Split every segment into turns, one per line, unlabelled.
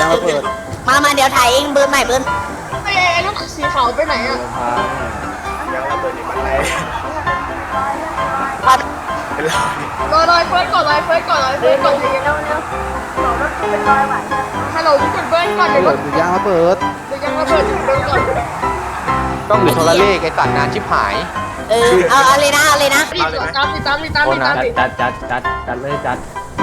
เองเบิร์นใหม่เบิร์น
ไอ้ไอ้ลูกสีขาวไปไหนอะ
ยังระเบิดในบันได
ปัด
เป็นรอย
รอรอยเฟิร์สก่อนรอยเฟิร์สก่อนรอยเฟิร์สก่อนเดี๋ยวเดี๋ยวฮัลโหลหยุดเบิร์นก่อนเดี๋ยว
เปิดอยู่ยางระเบิด
เดี๋ยวยังระเบิดหยุดเบิร์นก่อน
ต้องอยู่โทรเลขไอ้สัตว์นานชิบหาย
เออเอาเอาเลยนะเอาเลยนะ
รีบตามติดตามติดตามติดตามติด
จัดจัดจัดจัดเลยจัด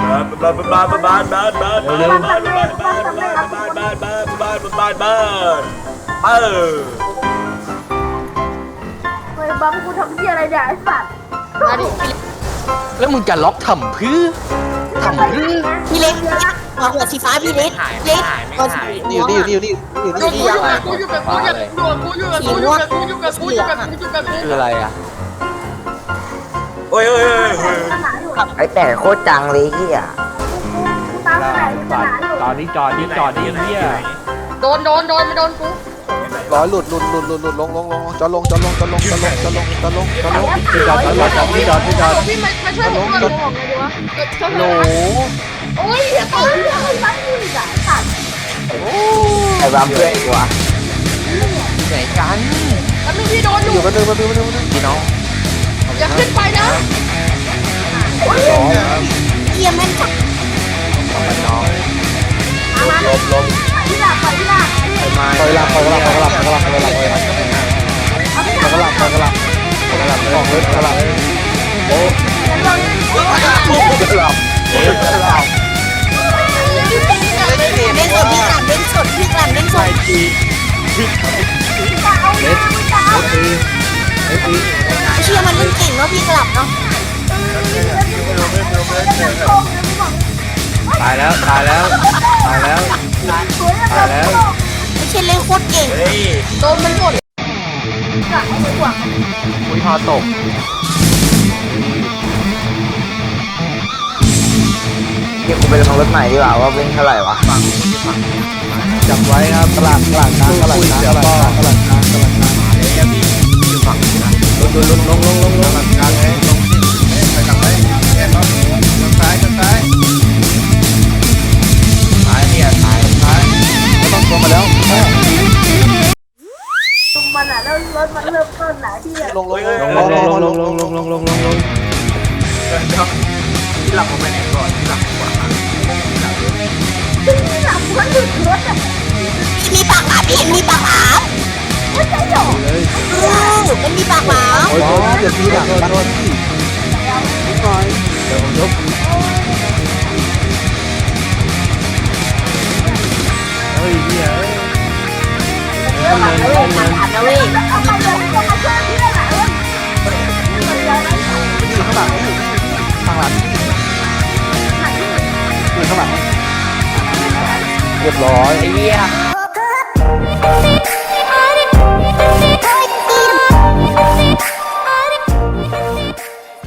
บ้านบ้านบ้านบ้านบ้านบ้านบ้านบ้านบ้านบ้านบ้านบ้านบ้านบ้านบ้านบ้านบ้านเออ
เฮ้ยบังกูทำเหี้ยอะไรเนี่ยไอ้สัตว์
มาดิ
แล้วมึงจะล็อกทำเพื่อทำเพื่อ
พี่เล็กหัวหัวสีฟ้าพี่เล็กเล็กหัวสี
นี่อยู่นี่อยู่นี่อยู่นี่อยู่
อยู่
นี่
กูอยู่กับกูอยู่กับกูอยู่กับกูอยู่กับกูอยู่กับกูอยู่กับกูอยู่กับกูอยู่กับกู
คืออะไรอะ
โอ้ยโอ้ยโอ้ยโอ้ย
ขนาดอยู่
ไอ้แต่โคตรจังเลยเฮีย
กูตามขนาดอยู่ขนาดอยู่
ตอนนี้จอดนี่จอดนี่เฮีย
โดนโดนโดนไม่โดนกู
ร้อยหลุดหลุดหลุดหลุดหลุดลงลงลงจอดลงจอดลงจอดลงจอดลงจอดลงจอดลงจอดลง
ที่จอดที่จอดที่จอดที่จอด
พี่มามาช่วยผมก่อนผมออกไงดีวะช่วย
โหล
โอ้ยอย่าต
เฮ้
ก
ยเฮ้ยบังกูอีกอะไอ้สัตว์
ไอ้บามเพื่อนกูวะ
ไหนกัน
แล้วนึงพี่โดนอ
อยู่ยู่มาดึงมาดึงมาดึงมาดึงพี่น้อง
อย่าขึ้นไปนะ
มา
มา
ลมลม
ที่หลับไปที่หลับ
คอยหลับคอยหลับคอยหลับคอยหลับคอยหลับคอยหลับ
เอาที่หลั
อบยหลับคอยหลับคอยหลับบอกเลยคอยหลับโอ้
แล้วลอง
คอยหลับคอยหลับ
เล่นสดพี่กลับเล่นสดพี่กลับเล่นสด
จะเอาเงินจะเอา
เชื่อมันเล่นเก่งเนาะพี่กลับเนาะ
ตายแล้วตายแล้วตายแล้ว ตายแล้ว
ไม่ใช่เล่นโคตรเก่ง
เฮ้ย
โดนมันหมด
คุยพอตก
เฮียกูไปลองรถใหม่ดีกว่าว่าวิ่งเท่าไหร่วะ
จับไว้ครับตลาดตลาดน้ำตลาดน้ำตลาดน้ำตลาดน้ำตลาดน้ำ
ลงลงลงลงลงลง
กลางเลยลง มต้
นไหนที่
ลงลง
ลงลงลงลงลงลงลงลงลง
ที่หลับผมไปไหนก่อนที่หลับกว่า
ที่หลับมันหยุดรถอะ
มีปากหมาพี่เห็นมีปากหมา
ไม่ใช่หรอ
มันมีปากหมา
โอ้ยเดี๋ยวทีหลังกันนิดหน่อย
เดี๋ยวผมยก เรี
ยบร้อย
ไอ้เฮีย